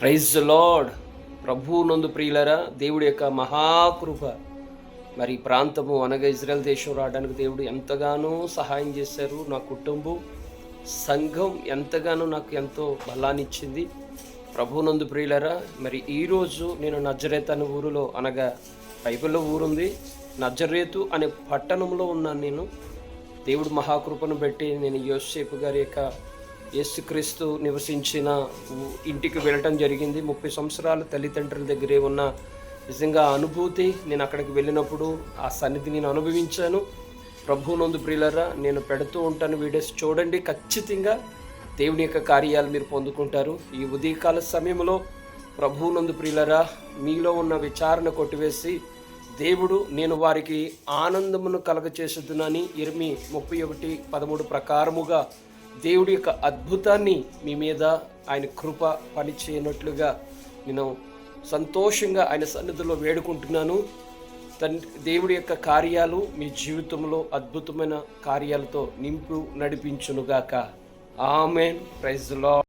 Praise lord ప్రభు నందు ప్రియులరా దేవుడి యొక్క మహాకృప. మరి ప్రాంతము అనగా ఇజ్రాయెల్ దేశం రావడానికి దేవుడు ఎంతగానో సహాయం చేశారు. నా కుటుంబం సంఘం ఎంతగానో నాకు ఎంతో బలాన్ని ఇచ్చింది. ప్రభు నందు ప్రియులరా మరి ఈరోజు నేను నజరేత్ అనే ఊరిలో అనగా బైబిల్లో ఊరుంది. నజరేతు అనే పట్టణంలో ఉన్నాను నేను. దేవుడు మహాకృపను బట్టి నేను యోసేపు గారి యొక్క యేసుక్రీస్తు నివసించిన ఇంటికి వెళ్ళటం జరిగింది. ముప్పై సంవత్సరాల తల్లిదండ్రుల దగ్గరే ఉన్న నిజంగా అనుభూతి. నేను అక్కడికి వెళ్ళినప్పుడు ఆ సన్నిధి నేను అనుభవించాను. ప్రభు నందు ప్రియులరా నేను పెడుతూ ఉంటాను వీడియోస్. చూడండి ఖచ్చితంగా దేవుని యొక్క కార్యాలు మీరు పొందుకుంటారు. ఈ ఉదయకాల సమయంలో ప్రభు నందు ప్రియులరా మీలో ఉన్న విచారణ కొట్టివేసి దేవుడు నేను వారికి ఆనందమును కలగచేసుదునని ఇరిమి ముప్పై ఒకటి పదమూడు ప్రకారముగా దేవుడి యొక్క అద్భుతాన్ని మీ మీద ఆయన కృప పనిచేయనట్లుగా నేను సంతోషంగా ఆయన సన్నిధిలో వేడుకుంటున్నాను. తండ్రి దేవుడి యొక్క కార్యాలు మీ జీవితంలో అద్భుతమైన కార్యాలతో నింపు నడిపించునుగాక. ఆమెన్. ప్రైజ్ లా